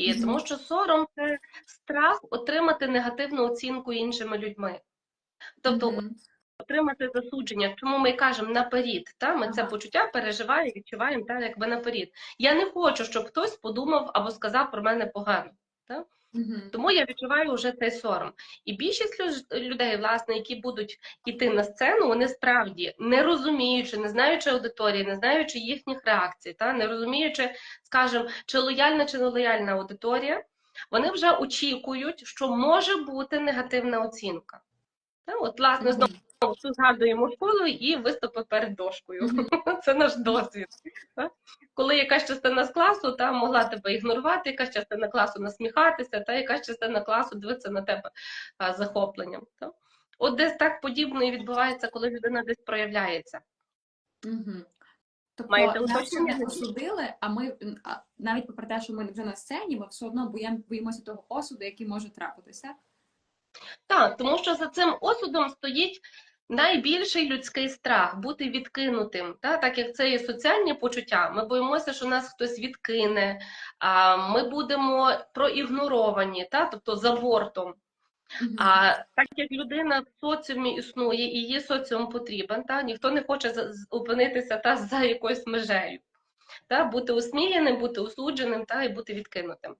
є, тому що сором це страх отримати негативну оцінку іншими людьми. Тобто Мгм. отримати засудження. Чому ми кажемо наперед? Та? Ми це почуття переживаємо, відчуваємо так, якби наперед. Я не хочу, щоб хтось подумав або сказав про мене погано. Мгм. Тому я відчуваю вже цей сором. І більшість людей, власне, які будуть йти на сцену, вони справді не розуміючи, не знаючи аудиторії, не знаючи їхніх реакцій, та не розуміючи, скажімо, чи лояльна чи не лояльна аудиторія, вони вже очікують, що може бути негативна оцінка. Та, от, власне, знову згадуємо школу і виступи перед дошкою. Це наш досвід. Коли якась частина з класу та, могла тебе ігнорувати, якась частина класу насміхатися, та якась частина класу дивитися на тебе захопленням. Та. От десь так подібно і відбувається, коли людина десь проявляється. Мгм. Тобто нас ще не осудили, а ми а, навіть попри те, що ми вже на сцені, ми все одно боїмося того осуду, який може трапитися. Так, тому що за цим осудом стоїть найбільший людський страх бути відкинутим. Та? Так як це є соціальні почуття, ми боїмося, що нас хтось відкине, а, ми будемо проігноровані, та? тобто за бортом. А так як людина в соціумі існує і її соціум потрібен, та? ніхто не хоче опинитися та, за якоюсь межею. Та? Бути осміяним, бути осудженим та? і бути відкинутим.